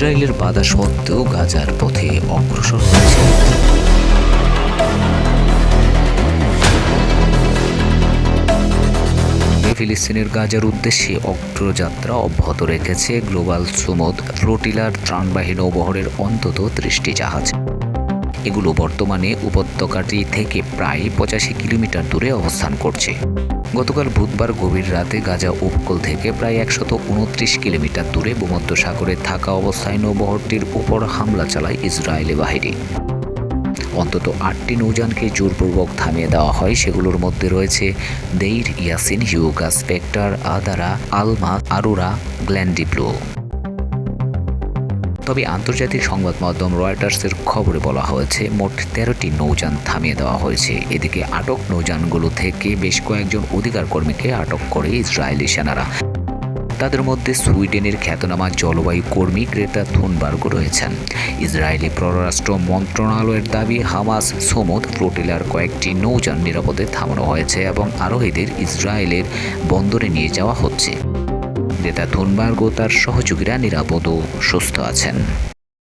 ইসরায়েলের বাধা সত্ত্বেও গাজার পথে অগ্রসর হয়েছে। ফিলিস্তিনের গাজার উদ্দেশ্যে অগ্রযাত্রা অব্যাহত রেখেছে গ্লোবাল সুমদ, ফ্লোটিলার ত্রাণবাহী নৌবহরের অন্তত ত্রিশটি জাহাজ। এগুলো বর্তমানে উপত্যকাটি থেকে প্রায় পঁচাশি কিলোমিটার দূরে অবস্থান করছে। গতকাল বুধবার গভীর রাতে গাজা উপকূল থেকে প্রায় একশত উনত্রিশ কিলোমিটার দূরে ভূমধ্যসাগরে থাকা অবস্থায় নৌবহরটির উপর হামলা চালায় ইসরায়েলি বাহিনী। অন্তত আটটি নৌযানকে জোরপূর্বক থামিয়ে দেওয়া হয়, সেগুলোর মধ্যে রয়েছে দেইর ইয়াসিন, হিউগা স্পেক্টার, আদারা, আলমা, আরুরা, গ্ল্যান্ডিপ্লো। তবে আন্তর্জাতিক সংবাদ মাধ্যম রয়টার্সের খবরে বলা হয়েছে, মোট তেরোটি নৌযান থামিয়ে দেওয়া হয়েছে। এদিকে আটক নৌযানগুলো থেকে বেশ কয়েকজন অধিকার কর্মীকে আটক করে ইসরায়েলি সেনারা। তাদের মধ্যে সুইডেনের খ্যাতনামা জলবায়ু কর্মী ক্রেতা থুনবার্গ রয়েছেন। ইসরায়েলি পররাষ্ট্র মন্ত্রণালয়ের দাবি, হামাস, সমুদ, ফ্লোটিলার কয়েকটি নৌযান নিরাপদে থামানো হয়েছে এবং আরোহীদের ইসরায়েলের বন্দরে নিয়ে যাওয়া হচ্ছে। ক্রেতা ধনবার্গ তার সহযোগীরা নিরাপদ ও সুস্থ আছেন।